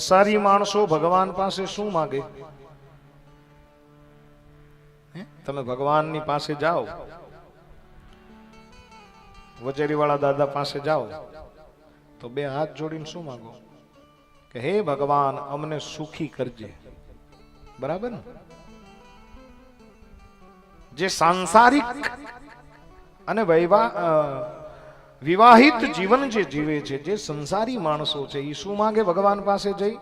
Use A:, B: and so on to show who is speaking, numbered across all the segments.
A: સંસારી માણસો ભગવાન પાસે શું માગે? તમે ભગવાનની પાસે જાઓ. વચેરીવાળા દાદા પાસે જાઓ. તો બે હાથ જોડીને શું માંગો? કે હે ભગવાન, અમને સુખી કરજે. બરાબર ને? જે સાંસારિક અને વૈવા વિવાહિત જીવન જે જીવે છે જે સંસારી માણસો છે એ શું માંગે? ભગવાન પાસે જઈ.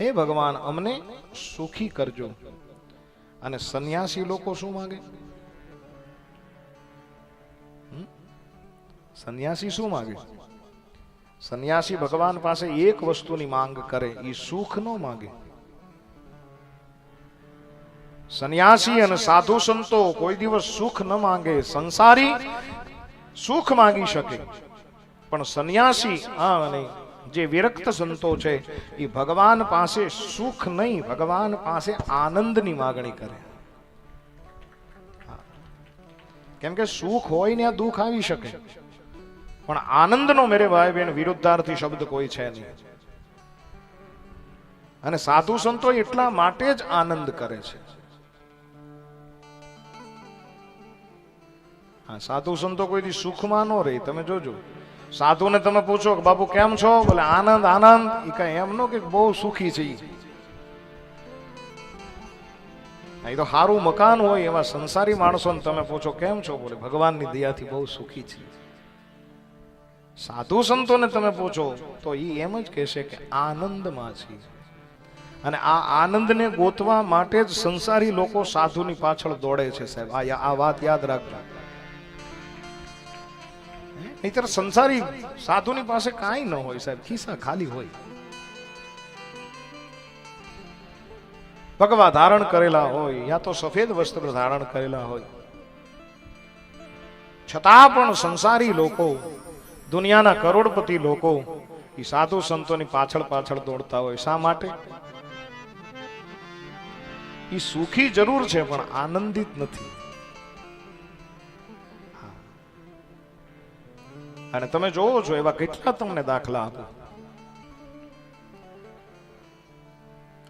A: હે ભગવાન અમને સુખી કરજો. અને સંન્યાસી લોકો શું માંગે? સંન્યાસી શું માંગે? સંન્યાસી ભગવાન પાસે એક વસ્તુની માંગ કરે એ સુખ ન માંગે. સંન્યાસી અને સાધુ સંતો કોઈ દિવસ સુખ ન માંગે. સંસારી સુખ માંગી શકે. પણ સંન્યાસી આ અને જે વિરક્ત સંતો છે, એ ભગવાન પાસે સુખ નહીં, ભગવાન પાસે આનંદની માગણી કરે. કેમ કે સુખ હોય ને આ દુઃખ આવી શકે. પણ આનંદનો મેરે ભાઈ બેન વિરુદ્ધાર્થી શબ્દ કોઈ છે નહીં. અને સાધુ સંતો એટલા માટે જ આનંદ કરે છે. સાધુ સંતો કોઈથી સુખમાં ન રહે, તમે જોજો. સાધુને તમે પૂછો કે, બાપુ, કેમ છો? બોલે, આનંદ આનંદ. એ કઈ એમ નો કે બહુ સુખી છે એ તો સારું મકાન હોય એવા સંસારી માણસોને તમે પૂછો, કેમ છો? બોલે, ભગવાનની દયાથી બહુ સુખી છે. સાધુ સંતોને તમે પૂછો, તો એ એમ જ કહેશે કે આનંદમાં છે. અને આ આનંદને ગોતવા માટે જ સંસારી લોકો સાધુની પાછળ દોડે છે સાહેબ. આ આ વાત યાદ રાખજો. નહીતર સંસારી સાધુની પાસે કાંઈ ન હોય સાહેબ, ખિસ્સા ખાલી હોય. ભગવા ધારણ કરેલા હોય, યા તો સફેદ વસ્ત્ર ધારણ કરેલા હોય. છતાં પણ સંસારી લોકો, દુનિયાના કરોડપતિ લોકો એ સાધુ સંતોની પાછળ પાછળ દોડતા હોય. શા માટે? એ સુખી જરૂર છે, પણ આનંદિત નથી. અને તમે જોવો છો, એવા કેટલા તમને દાખલા આપો.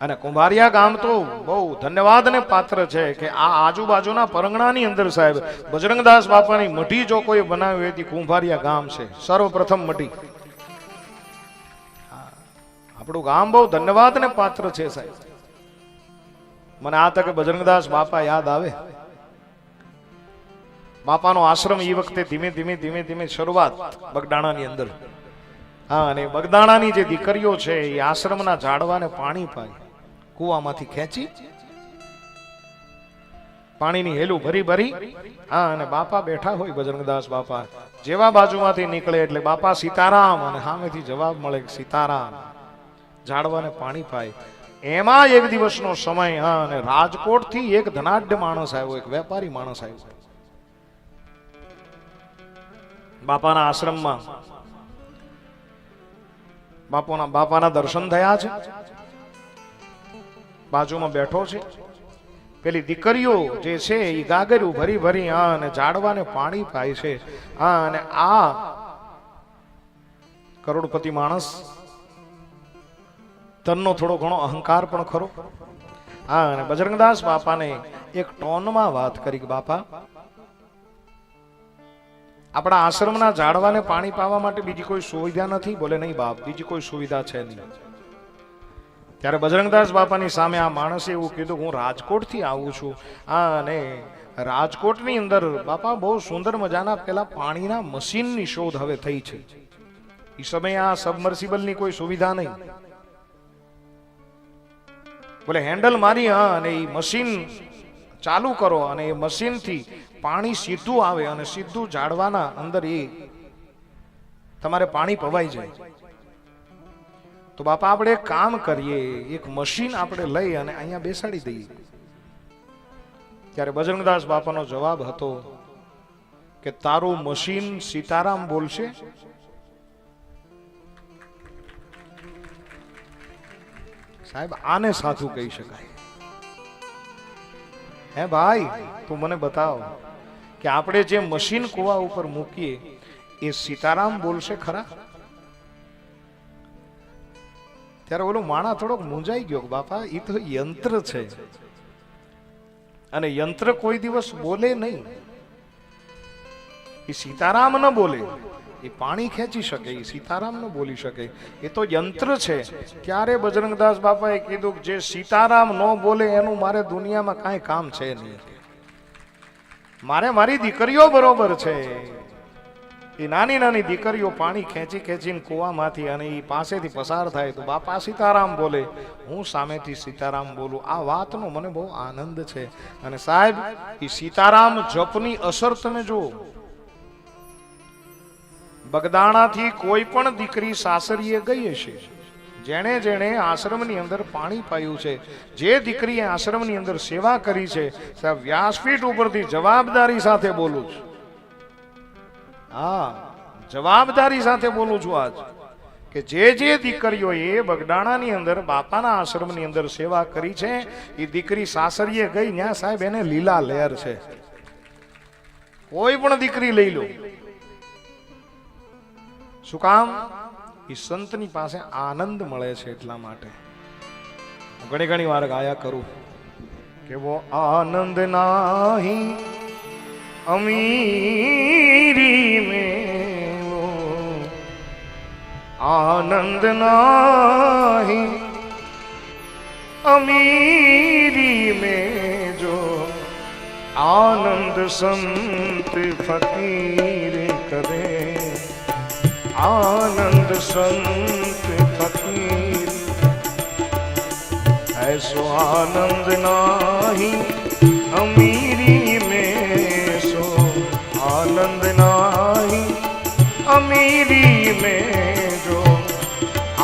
A: અને કુંભારિયા ગામ તો બહુ ધન્યવાદને પાત્ર છે કે આ આજુબાજુના પરંગણાની અંદર સાહેબ, બજરંગદાસ બાપાની મઢી જો કોઈ બનાવી હોય તે કુંભારિયા ગામ છે, સર્વપ્રથમ મઢી. આપણું ગામ બહુ ધન્યવાદને પાત્ર છે સાહેબ. મને આ તકે બજરંગદાસ બાપા યાદ આવે. બાપાનો આશ્રમ એ વખતે ધીમે ધીમે ધીમે ધીમે શરૂઆત બગદાણાની અંદર. હા, અને બગદાણાની જે દીકરીઓ છે, એ આશ્રમના ઝાડવાને પાણી પાય. કૂવામાંથી ખેંચી પાણીની હેલું ભરી ભરી. હા, અને બાપા બેઠા હોય બજરંગદાસ બાપા. જેવા બાજુમાંથી નીકળે એટલે બાપા સીતારામ અને સામેથી જવાબ મળે સીતારામ, ઝાડવાને પાણી પાય. એમાં એક દિવસનો સમય, હા, અને રાજકોટથી એક ધનાઢ્ય માણસ આવ્યો, એક વેપારી માણસ આવ્યો. બાપાના આશ્રમમાં. બાપુના બાપાના દર્શન થયા છે. બાજુમાં બેઠો છે. પેલી દીકરીઓ જે છે એ ગાગર્યું ભરી ભરી હા અને ઝાડવાને પાણી પાય છે. હા અને આ કરોડપતિ માણસ. તનનો થોડો ઘણો અહંકાર પણ ખરો. હા અને બજરંગદાસ બાપાને એક ટોનમાં વાત કરી કે બાપા આપણા આશ્રમના ઝાડવાને પાણી પાવા માટે બીજી કોઈ સુવિધા નથી? બોલે, નહીં બાપ, બીજી કોઈ સુવિધા છે નહીં. ત્યારે બજરંગદાસ બાપાની સામે આ માણસે એવું કીધું, હું રાજકોટથી આવું છું. આ અને રાજકોટની અંદર બાપા બહુ સુંદર મજાના પેલા પાણીના મશીનની શોધ હવે થઈ છે. એ સમયે આ સબમર્સિબલની કોઈ સુવિધા નહીં. બોલે, હેન્ડલ મારી, હા, અને એ મશીન ચાલુ કરો અને એ મશીનથી પાણી સીધું આવે અને સીધું ઝાડવાના અંદર એ તમારે પાણી પવાઈ જાય. તો બાપા, આપણે એક કામ કરીએ, એક મશીન આપણે લઈ અને અહીંયા બેસાડી દઈએ. ત્યારે બજરંગદાસ બાપાનો જવાબ હતો કે, તારું મશીન સીતારામ બોલશે? સાહેબ, આને સાધુ કહી શકાય. હે ભાઈ, તું મને બતાવ કે આપણે જે મશીન કુવા ઉપર મૂકીએ, એ સીતારામ બોલશે ખરા? ત્યારે ઓલો માણા થોડોક મૂંઝાઈ ગયો બાપા એ તો યંત્ર છે. અને યંત્ર કોઈ દિવસ બોલે નહીં. એ સીતારામ ન બોલે. એ પાણી ખેંચી શકે, એ સીતારામ ન બોલી શકે. એ તો યંત્ર છે. ત્યારે બજરંગદાસ બાપાએ કીધું કે જે સીતારામ ન બોલે એનું મારે દુનિયામાં કાંઈ કામ છે નહીં. મારે મારી દીકરીઓ બરોબર છે. એ નાની નાની દીકરીઓ પાણી ખેંચી ખેંચીને કૂવામાંથી અને એ પાસેથી પસાર થાય તો બાપા સીતારામ બોલે, હું સામેથી સીતારામ બોલું. આ વાતનો મને બહુ આનંદ છે. અને સાહેબ, એ સીતારામ જપની અસર તમે જુઓ. બગદાણાથી કોઈ પણ દીકરી સાસરીએ ગઈ હશે જેણે જેણે આશ્રમની અંદર પાણી પાયું છે, જે દીકરીએ આશ્રમની અંદર સેવા કરી છે સાહેબ વ્યાસપીઠ ઉપરથી જવાબદારી સાથે બોલું છું. હા, જવાબદારી સાથે બોલું છું આજ, કે જે જે દીકરીઓએ બગડાણાની અંદર, બાપાના આશ્રમની અંદર સેવા કરી છે, એ દીકરી સાસરીએ ગઈ ત્યાં સાહેબ એને લીલા લહેર છે. કોઈ પણ દીકરી લઈ લો. શું કામ? એ સંતની પાસે આનંદ મળે છે એટલા માટે. ઘણી ઘણી વાર ગાયા કરું. કેવો આનંદ નાહી અમીરી મે આનંદ નાહી અમીરી મે જો આનંદ સંત ફકીર કરે. આનંદ સંત ફકીર એસો આનંદ નાહી અમીરી મેં સો આનંદ નાહી અમીરી મેં જો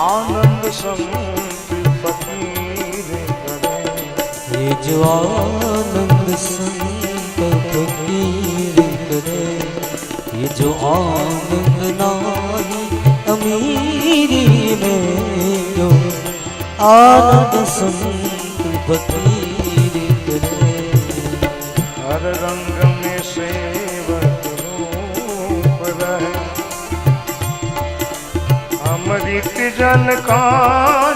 A: આનંદ સંત ફકીર કરે
B: જો આનંદ સંત ફકીર કરે જો આનંદ ના આનંદ સંત ભક્તિ હર રંગ મે સેવક રૂપ રહે
A: અમૃત જન કા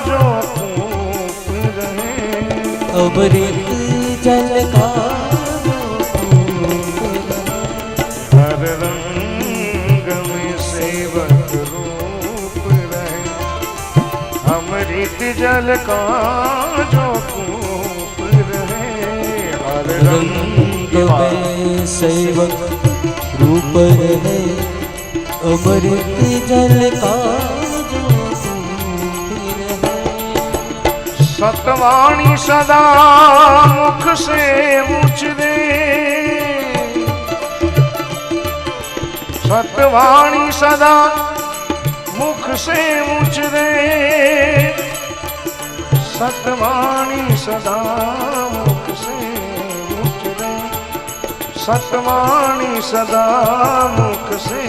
A: અમૃત જન કા अमृत जल का जो कूप रहे हर रंग
B: रंग में सेवक रूप रहे अमृत जल का जो रूप रहे
A: सतवाणी सदा मुख से उचरे सतवाणी सदा मुख से उचरे સતવાણી સદા મુખસે ઉઠરે સતવાણી સદા મુખસે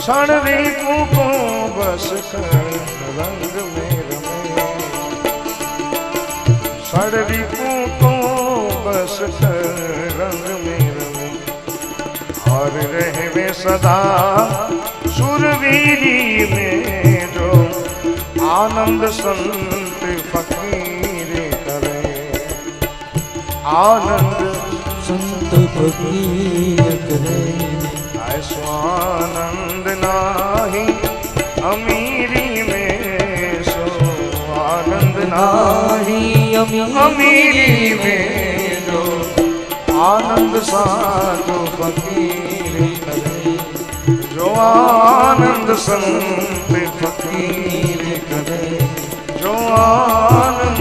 A: સણરી કૂકો બસ રંગ મે રમે સણરી કૂકો બસ રંગ મે રમે હર
B: રહેવે સદા સુરવીરી
A: મેં આનંદ સંત ફકીરે કરે આનંદ સંત ફકીર
B: કરે
A: સ્વાનંદ
B: નાહી
A: અમીરી મે સો આનંદ નાહી અમીરી મે જો આનંદ સાધુ ફકીર કરે જો આનંદ સંત
B: ફકીર આનંદ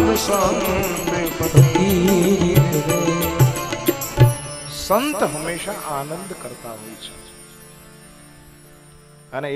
A: સંત હંમેશા આનંદ કરતા હોય છે